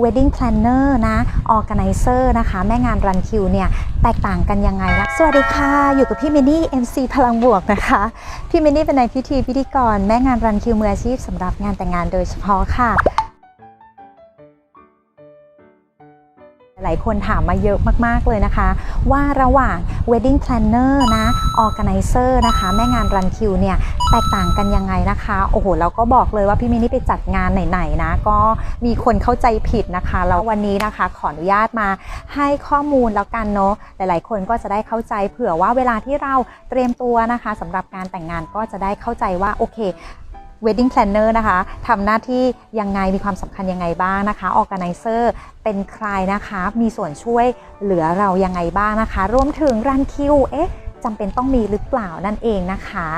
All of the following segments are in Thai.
Wedding Planner นะ Organizer นะคะ แม่งานรันคิวเนี่ย แตกต่างกันยังไงนะสวัสดีค่ะ อยู่กับพี่มินี่ MC พลังบวกนะคะ พี่มินนี่เป็นนายพิธีพิธีกร แม่งานรันคิวมืออาชีพสำหรับงานแต่งงานโดยเฉพาะค่ะ หลายคนถามมาเยอะมาก ๆ เลยนะคะ ว่าระหว่าง Wedding Planner นะ Organizer นะคะ แม่งานรันคิวเนี่ย แตกต่างกันยังไงนะคะ โอ้โหเราก็บอกเลยว่าพี่มินนี่ไปจัดงานไหน ๆ นะ ก็มีคนเข้าใจผิดนะคะ แล้ววันนี้นะคะขออนุญาตมาให้ข้อมูลแล้วกันเนาะหลาย ๆ คนก็จะได้เข้าใจเผื่อว่าเวลาที่เราเตรียมตัวนะคะสำหรับการแต่งงานก็จะได้เข้าใจว่าโอเค Wedding Planner นะคะทำหน้าที่ยังไงมีความสำคัญยังไงบ้างนะคะ Organizer เป็นใครนะคะ มีส่วนช่วยเหลือเรายังไงบ้างนะคะ รวมถึงรันคิวเอ๊ะจำเป็นต้องมีหรือเปล่านั่นเองนะคะ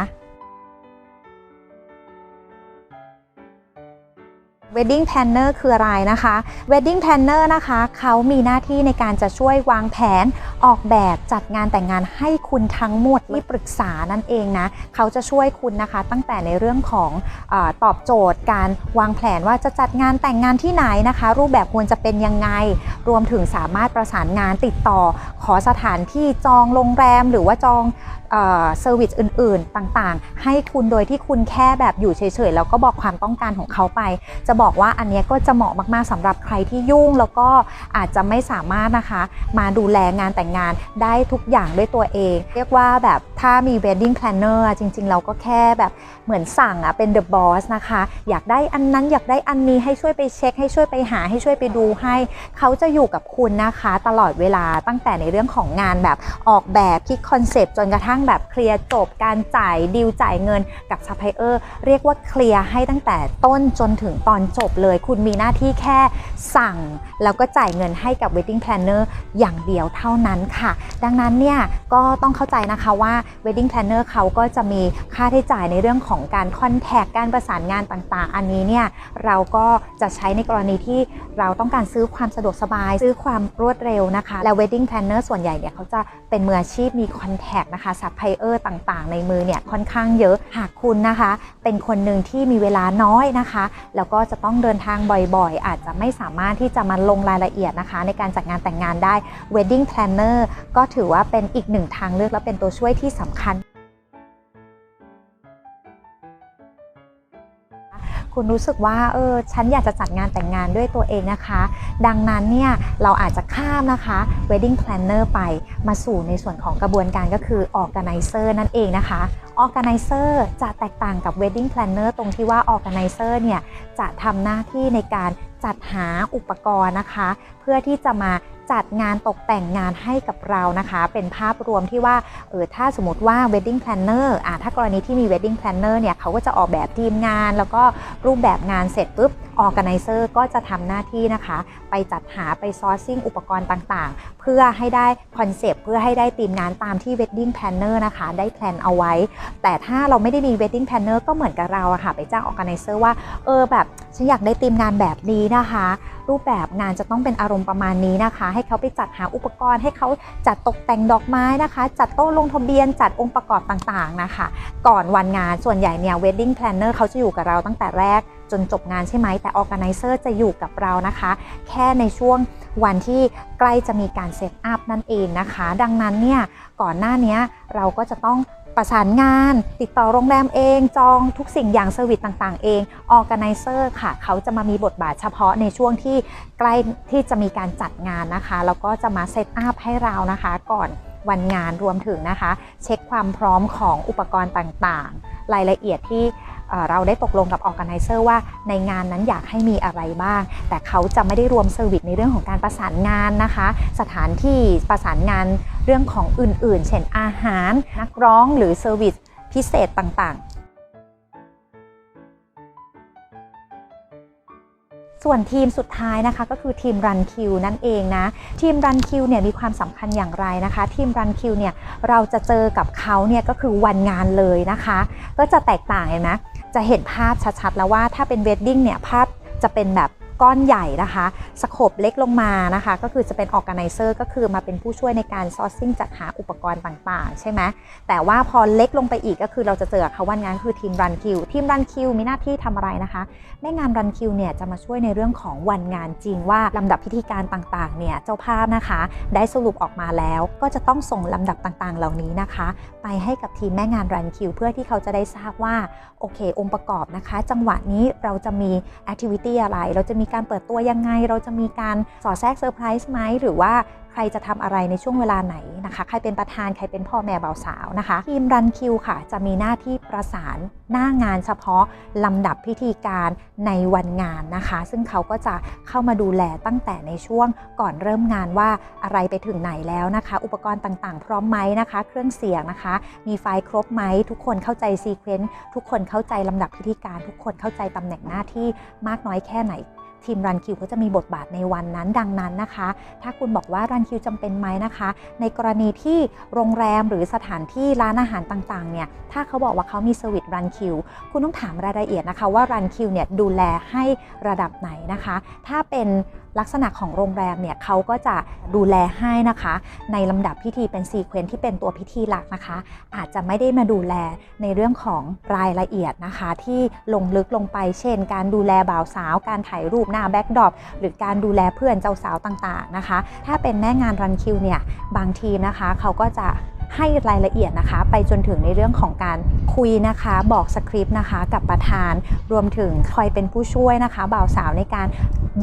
Wedding Planner คืออะไรนะคะ Wedding Planner นะคะ เขามีหน้าที่ในการจะช่วยวางแผน ออกแบบจัดงานแต่งงานให้คุณทั้งหมดที่ปรึกษานั่นเองนะเขาจะช่วยคุณนะคะ ตั้งแต่ในเรื่องของอตอบโจทย์การวางแผนว่าจะจัดงานแต่งงานที่ไหนนะคะ รูปแบบควรจะเป็นยังไง รวมถึงสามารถประสานงานติดต่อ ขอสถานที่จองโรงแรมหรือว่าจอง เซอร์วิสอื่น ๆ ต่างๆ ให้คุณโดยที่คุณแค่แบบอยู่เฉยๆ แล้วก็บอกความต้องการของเขาไป จะบอกว่าอันนี้ก็จะเหมาะมากๆสำหรับใครที่ยุ่งแล้วก็อาจจะไม่สามารถนะคะ มาดูแลงานแต่งงานได้ทุกอย่างด้วยตัวเอง เรียกว่าแบบ ถ้ามี wedding planner จริง ๆ เราก็แค่แบบเหมือนสั่งอะเป็น the boss นะคะ อยากได้อันนั้นอยากได้อันนี้ให้ช่วยไปเช็ค ให้ช่วยไปหาให้ช่วยไปดูให้ เขาจะอยู่กับคุณนะคะ ตลอดเวลาตั้งแต่ในเรื่องของงานแบบออกแบบคิดคอนเซปต์จนกระทั่งแบบเคลียร์จบการจ่ายดีลจ่ายเงินกับซัพพลายเออร์เรียกว่าเคลียร์ให้ตั้งแต่ต้นจนถึงตอนจบเลย คุณมีหน้าที่แค่สั่ง แล้วก็จ่ายเงินให้กับ wedding planner อย่างเดียวเท่านั้นค่ะ ดังนั้นเนี่ยก็ต้องเข้าใจนะคะว่า wedding planner เขาก็จะมีค่าใช้จ่ายในเรื่องของการคอนแทคการประสานงานต่างๆ อันนี้เนี่ยเราก็จะใช้ในกรณีที่เราต้องการซื้อความสะดวกสบาย ซื้อความรวดเร็วนะคะ และ wedding planner ส่วนใหญ่เนี่ยเขาจะเป็นมืออาชีพมีคอนแทคนะคะซัพพลายเออร์ต่างๆ ในมือเนี่ยค่อนข้างเยอะหากคุณนะคะ เป็นคนหนึ่งที่มีเวลาน้อยนะคะ แล้วก็จะต้องเดินทางบ่อยๆ อาจจะไม่สามารถที่จะมาลงรายละเอียดนะคะ ในการจัดงานแต่งงานได้ wedding planner ก็ถือว่าเป็นอีกหนึ่งทางเลือกและเป็นตัวช่วยที่สำคัญ คุณรู้สึกว่าเออฉันอยากจะจัดงานแต่งงานด้วยตัวเองนะคะ ดังนั้นเนี่ยเราอาจจะข้ามนะคะ wedding planner ไปมาสู่ในส่วนของกระบวนการก็คือ organizer นั่นเองนะคะ organizer จะแตกต่างกับ wedding planner ตรงที่ว่า organizer เนี่ยจะทำหน้าที่ในการจัดหาอุปกรณ์นะคะ เพื่อที่จะมา จัดงานตกแต่งงานให้กับเรานะคะ เป็นภาพรวมที่ว่าเออถ้าสมมติว่า wedding planner อะถ้ากรณีที่มี wedding planner เนี่ยเขาก็จะออกแบบทีมงาน แล้วก็รูปแบบงานเสร็จปุ๊บ organizer ก็จะทำหน้าที่นะคะ ไปจัดหาไป sourcing อุปกรณ์ต่างๆ เพื่อให้ได้คอนเซปต์เพื่อให้ได้ทีมงานตามที่ wedding planner นะคะ ได้แพลนเอาไว้ แต่ถ้าเราไม่ได้มี wedding planner ก็เหมือนกับเราอะค่ะ ไปจ้าง organizer ว่าเออแบบ ฉันอยากได้ทีมงานแบบนี้นะคะ รูปแบบงานจะต้องเป็นอารมณ์ประมาณนี้นะคะ ให้เขาไปจัดหาอุปกรณ์ ให้เขาจัดตกแต่งดอกไม้นะคะ จัดโต๊ะลงทะเบียน จัดองค์ประกอบต่างๆนะคะ ก่อนวันงานส่วนใหญ่เนี่ย wedding planner เขาจะอยู่กับเราตั้งแต่แรกจนจบงานใช่ไหมแต่ organizer จะอยู่กับเรานะคะ แค่ในช่วงวันที่ใกล้จะมีการเซตอัพนั่นเองนะคะ ดังนั้นเนี่ยก่อนหน้านี้เราก็จะต้อง ประสานงาน ติดต่อโรงแรมเอง จองทุกสิ่งอย่างเซอร์วิสต่างๆ เองออแกไนเซอร์ค่ะ เขาจะมามีบทบาทเฉพาะในช่วงที่ใกล้ที่จะมีการจัดงานนะคะ แล้วก็จะมาเซตอัพให้เรานะคะ ก่อนวันงานรวมถึงนะคะ เช็คความพร้อมของอุปกรณ์ต่างๆ รายละเอียดที่ เราได้ตกลงกับ organizer ว่าในงานนั้นอยากให้มีอะไรบ้าง แต่เขาจะไม่ได้รวมเซอร์วิสในเรื่องของการประสานงานนะคะ สถานที่ประสานงานเรื่องของอื่นๆ เช่นอาหาร นักร้องหรือเซอร์วิสพิเศษต่างๆส่วนทีมสุดท้ายนะคะก็คือทีมรันคิวนั่นเองนะทีมรันคิวเนี่ยมีความสำคัญอย่างไรนะคะ ทีมรันคิวเนี่ยเราจะเจอกับเขาเนี่ยก็คือวันงานเลยนะคะ ก็จะแตกต่างเลยนะ จะเห็นภาพชัดๆแล้วว่าถ้าเป็นเวดดิ้งเนี่ยภาพจะเป็นแบบ ก้อนใหญ่นะคะสโคปเล็กลงมานะคะ ก็คือจะเป็นออ g a แก z นเซอร์ก็คือมาเป็นผู้ช่วยในการซอร์ซิ่งจัดหาอุปกรณ์ต่างๆ ใช่ไหมแต่ว่าพอเล็กลงไปอีกก็คือเราจะเจอกับเขาวันงานคือทีมรันคิวทีมรันคิวมีหน้าที่ทำอะไรนะคะแม่งานรันคิวเนี่ยจะมาช่วยในเรื่องของวันงานจริงว่าลำดับพิธีการต่างๆเนี่ยเจ้าภาพนะคะ ได้สรุปออกมาแล้ว ก็จะต้องส่งลำดับต่างๆ เหล่านี้นะคะ ไปให้กับทีมแม่งานรันคิวเพื่อที่เขาจะได้ทราบว่าโอเค องค์ประกอบนะคะ จังหวะนี้เราจะมีแอคทิวิตี้อะไรเราจะมีการเปิดตัวยังไง เราจะมีการสอดแทรกเซอร์ไพรส์ไหมหรือว่า ใครจะทำอะไรในช่วงเวลาไหนนะคะ ใครเป็นประธาน ใครเป็นพ่อแม่บ่าวสาวนะคะ ทีมรันคิวค่ะ จะมีหน้าที่ประสานหน้างานเฉพาะลำดับพิธีการในวันงานนะคะ ซึ่งเขาก็จะเข้ามาดูแลตั้งแต่ในช่วงก่อนเริ่มงานว่าอะไรไปถึงไหนแล้วนะคะ อุปกรณ์ต่างๆ พร้อมไหมนะคะ เครื่องเสียงนะคะ มีไฟล์ครบไหม ทุกคนเข้าใจซีเควนต์ทุกคนเข้าใจลำดับพิธีการ ทุกคนเข้าใจตำแหน่งหน้าที่มากน้อยแค่ไหนทีมรันคิวก็จะมีบทบาทในวันนั้นดังนั้นนะคะ ถ้าคุณบอกว่ารันคิวจำเป็นไหมนะคะ ในกรณีที่โรงแรมหรือสถานที่ร้านอาหารต่างๆเนี่ยถ้าเขาบอกว่าเขามีเซอร์วิสรันคิวคุณต้องถามรายละเอียดนะคะว่ารันคิวเนี่ยดูแลให้ระดับไหนนะคะ ถ้าเป็นลักษณะของโรงแรมเนี่ยเขาก็จะดูแลให้นะคะ ในลำดับพิธีเป็นซีเควนที่เป็นตัวพิธีหลักนะคะ อาจจะไม่ได้มาดูแลในเรื่องของรายละเอียดนะคะ ที่ลงลึกลงไป เช่น การดูแลบ่าวสาว การถ่ายรูปหน้าแบ็กดรอปหรือการดูแลเพื่อนเจ้าสาวต่างๆนะคะ ถ้าเป็นแม่งานรันคิวเนี่ยบางทีนะคะเขาก็จะ ให้รายละเอียดนะคะ ไปจนถึงในเรื่องของการคุยนะคะ บอกสคริปต์นะคะ กับประธานรวมถึงคอยเป็นผู้ช่วยนะคะบ่าวสาวในการ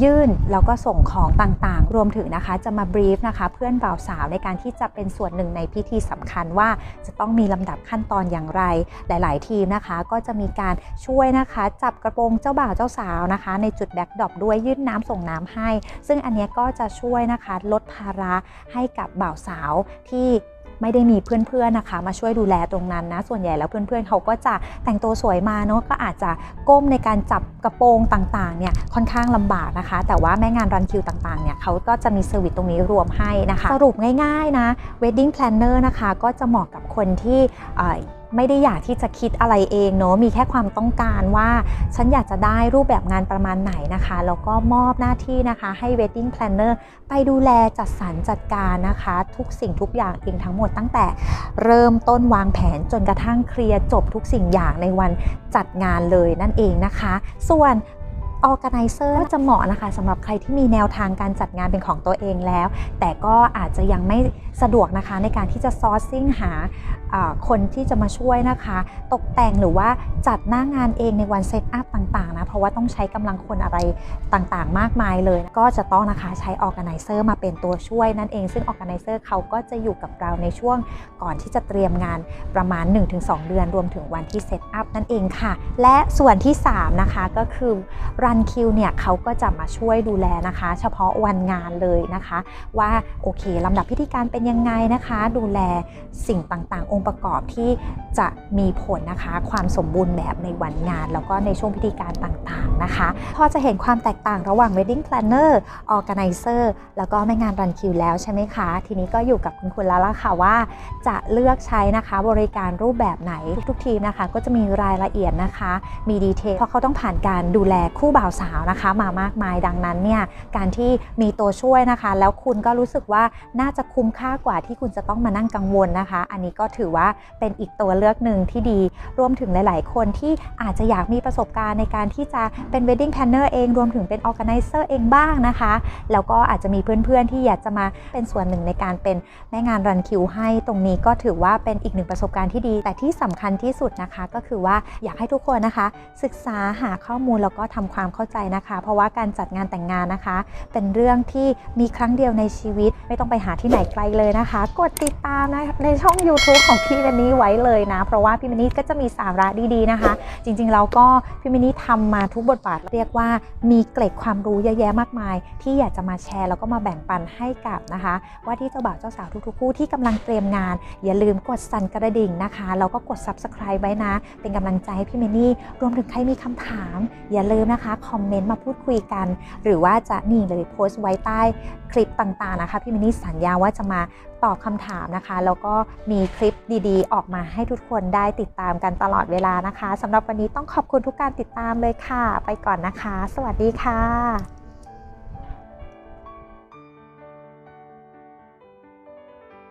ยื่นแล้วก็ส่งของต่างๆ รวมถึงนะคะจะมาบรีฟนะคะ เพื่อนบ่าวสาวในการที่จะเป็นส่วนหนึ่งในพิธีสำคัญว่าจะต้องมีลำดับขั้นตอนอย่างไร หลาย ๆ ทีมนะคะ ก็จะมีการช่วยนะคะ จับกระโปรงเจ้าบ่าวเจ้าสาวนะคะ ในจุดแบ็กดรอปด้วยยื่นน้ำส่งน้ำให้ ซึ่งอันนี้ก็จะช่วยนะคะลดภาระให้กับบ่าวสาวที่ ไม่ได้มีเพื่อนๆนะคะ มาช่วยดูแลตรงนั้นนะ ส่วนใหญ่แล้วเพื่อนๆเขาก็จะแต่งตัวสวยมาเนาะก็อาจจะก้มในการจับกระโปรงต่างๆเนี่ยค่อนข้างลำบากนะคะ แต่ว่าแม่งานรันคิวต่างๆเนี่ยเขาก็จะมีเซอร์วิสตรงนี้รวมให้นะคะ สรุปง่ายๆนะ wedding planner นะคะ ก็จะเหมาะกับคนที่ ไม่ได้อยากที่จะคิดอะไรเองเนาะมีแค่ความต้องการว่า ฉันอยากจะได้รูปแบบงานประมาณไหนนะคะแล้วก็มอบหน้าที่นะคะให้ wedding planner ไปดูแลจัดสรรจัดการนะคะ ทุกสิ่งทุกอย่างเองทั้งหมดตั้งแต่เริ่มต้นวางแผนจนกระทั่งเคลียร์จบทุกสิ่งอย่างในวันจัดงานเลยนั่นเองนะคะ ส่วน Organizer ก็จะเหมาะนะคะสำหรับใครที่มีแนวทางการจัดงานเป็นของตัวเองแล้ว แต่ก็อาจจะยังไม่สะดวกนะคะในการที่จะซอร์ซิ่งหาคนที่จะมาช่วยนะคะ ตกแต่งหรือว่าจัดหน้างานเองในวันเซตอัพต่างๆนะเพราะว่าต้องใช้กำลังคนอะไรต่างๆ มากมายเลย ก็จะต้องนะคะใช้ Organizer มาเป็นตัวช่วยนั่นเอง ซึ่ง Organizer เขาก็จะอยู่กับเราในช่วงก่อนที่จะเตรียมงานประมาณ 1-2 เดือนรวมถึงวันที่เซตอัพนั่นเองค่ะ และส่วนที่ 3 นะคะก็คือรันคิวเนี่ยเขาก็จะมาช่วยดูแลนะคะ เฉพาะวันงานเลยนะคะ ว่าโอเคลำดับพิธีการเป็นยังไงนะคะ ดูแลสิ่งต่างๆ องค์ประกอบที่จะมีผลนะคะ ความสมบูรณ์แบบในวันงาน แล้วก็ในช่วงพิธีการต่างๆนะคะพอจะเห็นความแตกต่างระหว่าง wedding planner organizer แล้วก็แม่งานรันคิวแล้วใช่ไหมคะ ทีนี้ก็อยู่กับคุณคุณแล้วล่ะค่ะว่า จะเลือกใช้นะคะบริการรูปแบบไหนทุกๆทีมนะคะ ก็จะมีรายละเอียดนะคะ มีดีเทลเพราะเขาต้องผ่านการดูแลคู่บ่าวสาวนะคะ มามากมายดังนั้นเนี่ยการที่มีตัวช่วยนะคะ แล้วคุณก็รู้สึกว่าน่าจะคุ้มค่าากกว่าที่คุณจะต้องมานั่งกังวลนะคะ อันนี้ก็ถือว่าเป็นอีกตัวเลือกหนึ่งที่ดี รวมถึงหลาย ๆ คนที่อาจจะอยากมีประสบการณ์ในการที่จะเป็น wedding planner เอง รวมถึงเป็น organizer เองบ้างนะคะ แล้วก็อาจจะมีเพื่อน ๆ ที่อยากจะมาเป็นส่วนหนึ่งในการเป็นแม่งานรันคิวให้ ตรงนี้ก็ถือว่าเป็นอีกหนึ่งประสบการณ์ที่ดี แต่ที่สำคัญที่สุดนะคะ ก็คือว่าอยากให้ทุกคนนะคะ ศึกษาหาข้อมูลแล้วก็ทำความเข้าใจนะคะ เพราะว่าการจัดงานแต่งงานนะคะ เป็นเรื่องที่มีครั้งเดียวในชีวิต ไม่ต้องไปหาที่ไหนไกลเลยนะคะ กดติดตามนะในช่อง YouTube ของพี่มินนี่ไว้เลยนะ เพราะว่าพี่มินนี่ก็จะมีสาระดีๆนะคะ จริงๆแล้วก็พี่มินนี่ทำมาทุกบทบาทเรียกว่ามีเกร็ดความรู้เยอะแยะมากมาย ที่อยากจะมาแชร์แล้วก็มาแบ่งปันให้กับนะคะ ว่าที่เจ้าบ่าวเจ้าสาวทุกๆคู่ที่กำลังเตรียมงาน อย่าลืมกดสั่นกระดิ่งนะคะแล้วก็กด subscribe ไว้นะ เป็นกำลังใจให้พี่เมนี่รวมถึงใครมีคำถาม อย่าลืมนะคะคอมเมนต์มาพูดคุยกัน หรือว่าจะนี่เลยโพสต์ไว้ใต้คลิปต่างๆนะคะพี่เมนี่สัญญาว่าจะมาตอบคำถามนะคะ แล้วก็มีคลิปดีๆ ออกมาให้ทุกคนได้ติดตามกันตลอดเวลานะคะสำหรับวันนี้ต้องขอบคุณทุกการติดตามเลยค่ะ ไปก่อนนะคะ สวัสดีค่ะ